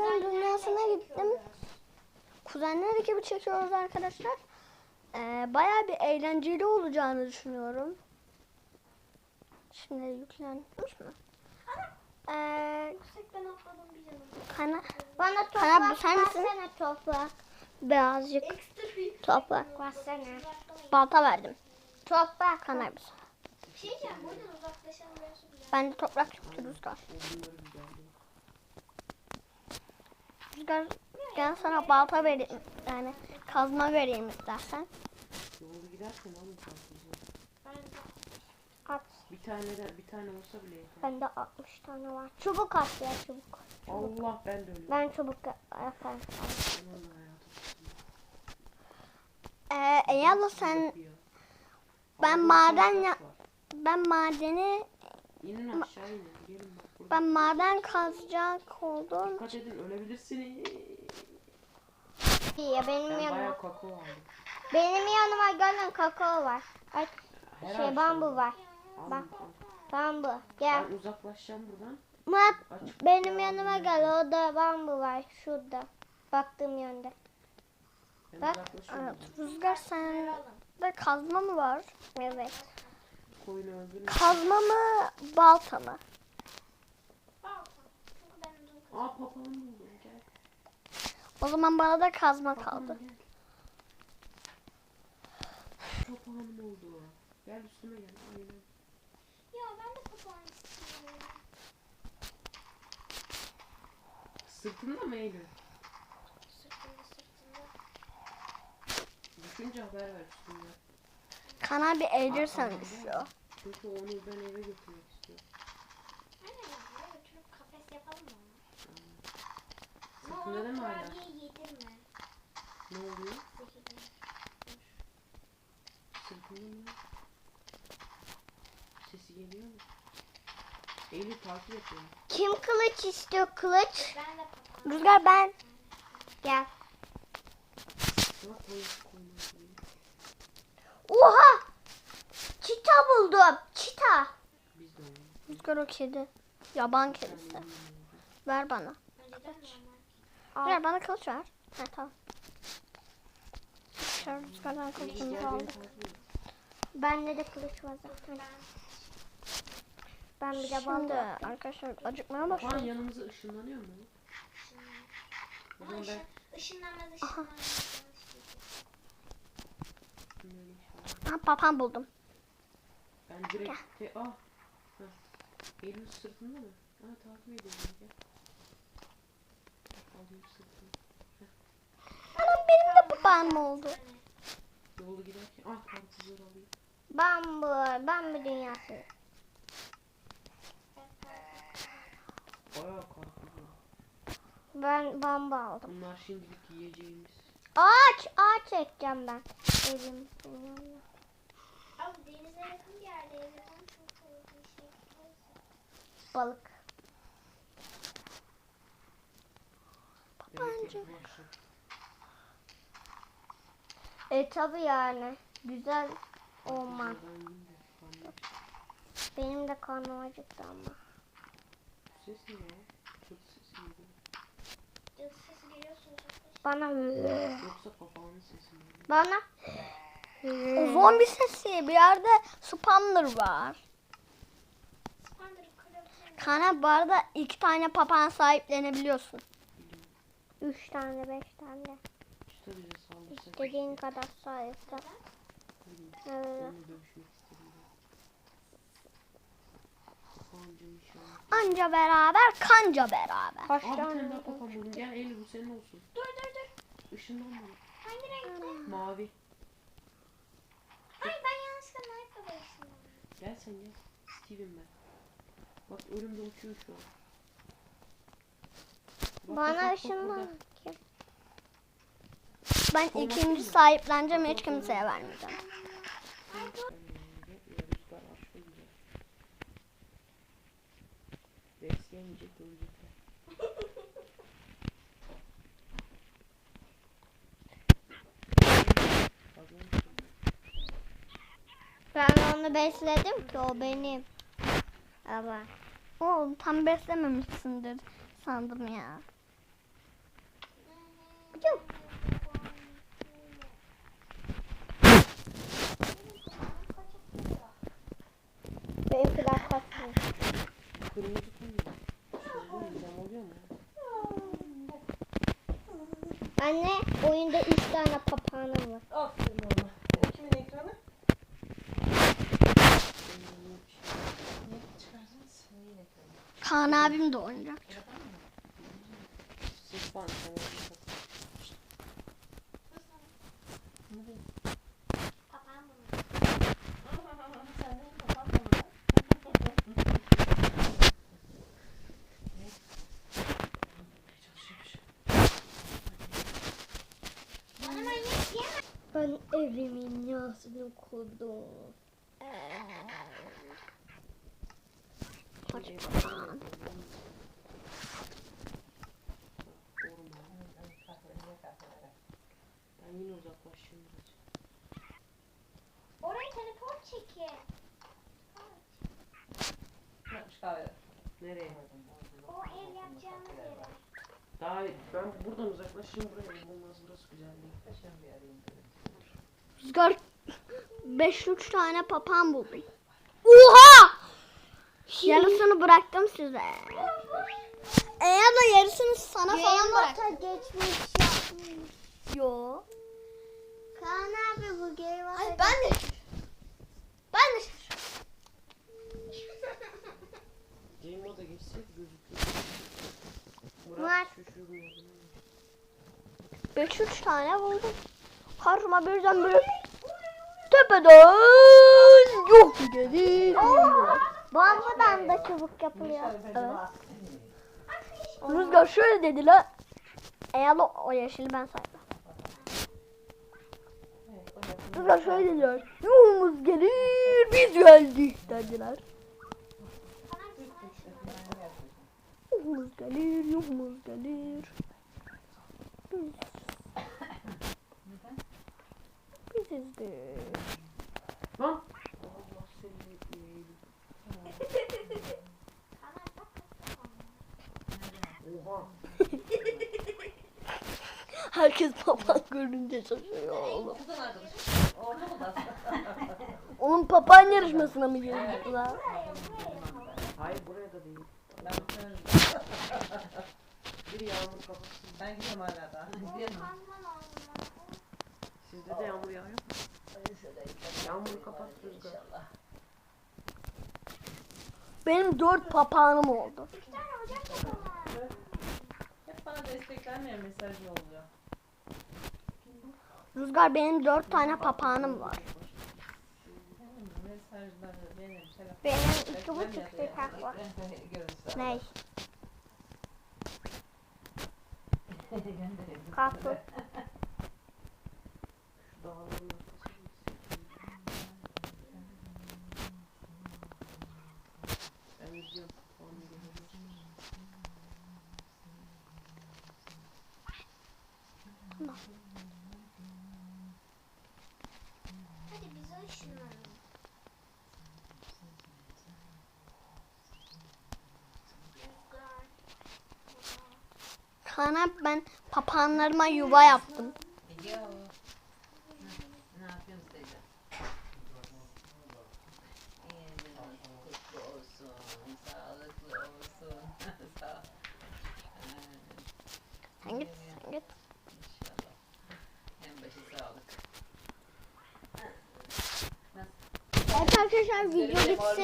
Rüzgar'ın dünyasına gittim. Kuzenler ekibi çekiyoruz arkadaşlar. Ee, bayağı bir eğlenceli olacağını düşünüyorum. Şimdi yüklenmiş mi? Ee, kana, Bana Kana, toprak sen misin? toprak. birazcık toprak. Versene. Balta verdim. Toprak. Kana bir. Bir şey diyeceğim. Buradan. Ben de toprak çıktı Rüzgar. Rüzgar gel sana balta vereyim. Yani kazma vereyim istersen. Yolda giderken alın At. Bir tane de bir tane olsa bile yeter. Bende 60 tane var. Çubuk at ya çubuk. Allah ben de öyle. Ben çubuk yaparım. Aman hayatım. Ee, Eyvallah sen ben maden ya ben madeni İnin aşağı inin. Gelin bak burada. ben maden kazacak oldum. Dikkat edin ölebilirsiniz. Ya benim Ben yanıma. bayağı kakao aldım. Benim yanıma gelin kakao var. Ay, Her şey ağaçtan bambu var. Aldım, Bak. aldım. Bambu. Gel. Ben uzaklaşacağım buradan. Murat Açık benim yanıma gel. Orada bambu var. Şurada. Baktığım yönde. Ben Bak. uzaklaşıyorum. Rüzgar sen de kazma mı var? Evet. Koyunu öldürün. Kazma mı balta mı? Aa papağan buldum. Gel. O zaman bana da kazma Papağan kaldı. gel. Papağanım oldu. Gel üstüme gel. Aynen. Ya ben de papağan istiyorum. Sırtında mı Eylül? Sırtında sırtında. Düşünce haber ver üstünde. Kana bir Aa, düşüyor. Çünkü onu ben eve götürmek istiyorum. Yapalım mı? Hala? Ne oluyor? Sırtında mı? Sesi geliyor mu? Eylül takip et beni. Kim kılıç istiyor kılıç? Ben de papağan. Rüzgar ben. Gel. Bak koyun koyun. Oha! Çita buldum. Çita. Rüzgar o kedi. Yaban kedisi. Ver bana. Al. Ver bana kılıç ver. Ha tamam. Şöyle Rüzgar'dan kılıcımızı aldık. Bende de kılıç var zaten. Ben bir de Şimdi arkadaşlar acıkmaya Papağan başladı. yanımıza ışınlanıyor mu? O Ama zaman ben ışınlanmaz ışınlanmaz. Böyle şey- Ha papağan buldum. Ben direkt te ah. Heh. Eylül sırtında mı? Ha takip ediyorum gel. Alayım sırtını. Anam benim de papağanım oldu. Yolda giderken ah karpuzları alayım. Bambu. Bambu dünyası. Bayağı karpuz var. Ben bambu aldım. Bunlar şimdilik yiyeceğimiz. Ağaç. Ağaç ekeceğim ben. Evim. Abi denize yakın bir yerdeyiz. Zaten çok soğuk bir şey. Balık. Bence. E tabi yani. Güzel aç. Benim de karnım acıktı ama. Ses ne ya? Çok sesi geliyor. Bana Yoksa papağanın sesi mi? bana O zombi sesi bir yerde spawner var. Kana bu arada iki tane papağan sahiplenebiliyorsun. Üç tane beş tane. İstediğin kadar sahipte. Bilmiyorum. Evet. Anca beraber kanca beraber. Kaç Aa bir tane daha papağan buldum. Gel Eylül bu senin olsun. Dur dur dur. Işından bana. Hangi renkte? Mavi. Ay ben yanlışlıkla knife ışınlandım. Gel sen gel. Steven ben. Bak önümde uçuyor şu an. Bak, bak, Bana bak, bak ışınlan. burada. Ben ikinci sahipleneceğim hiç kimseye vermeyeceğim. Rüzgar aşkı güzel. Besleyemeyecek ölecekler. Fazla mı şey? Ben onu besledim ki o benim. Ama Oğlum tam beslememişsindir. sandım ya. Bıcım. Benimkiler kaçmıyor. Kırmızı mu? Anne oyunda 3 tane papağanım var. Aferin oğlum. Kimin ekranı? Ne çıkarsınız? Neyin ekranı? Kaan abim de oynayacak. Ben evimin yasını kurdum. Ben Daha ben buradan uzaklaşayım buraya. Olmaz burası güzel değil. Kaçan bir arayayım. Rüzgar 5-3 tane papağan buldum. Oha! Yarısını bıraktım size. Eğer de yarısını sana falan bıraktım. geçmiş Yo. Kaan abi bu gay var. Ay ben de Ben de Game moda geçsek gözüküyor. Var. şaşırmıyor. 5-3 tane buldum. Karşıma birden böyle tepeden yok dedi. Bambudan da çubuk yapılıyor. Evet. Rüzgar şöyle dedi la. Eğer o, o yeşili ben saydım. Rüzgar şöyle dediler. Yolumuz gelir biz geldik dediler. Yolumuz gelir yolumuz gelir. Biz. Bizizdir. Lan! Allah! Herkes papağan görünce şaşırıyor oğlum. Onun papağan yarışmasına mı? Hayır buraya da değil. Ben bakıyorum. Bir yağmur kapatsın. Ben gidiyorum hala daha. Gidiyorum. Sizde de yağmur yağıyor mu? Yağmuru kapat Rüzgar. İnşallah. Benim dört papağanım oldu. Hep bana destek vermeyen mesaj yolluyor. Rüzgar benim dört tane papağanım var. Benim iki buçuk sokak var. Onu görüyorum. Hadi bize ışınlanın. Kana ben papağanlarıma yuva yaptım. Sen git, sen git. Evet arkadaşlar video bitsin.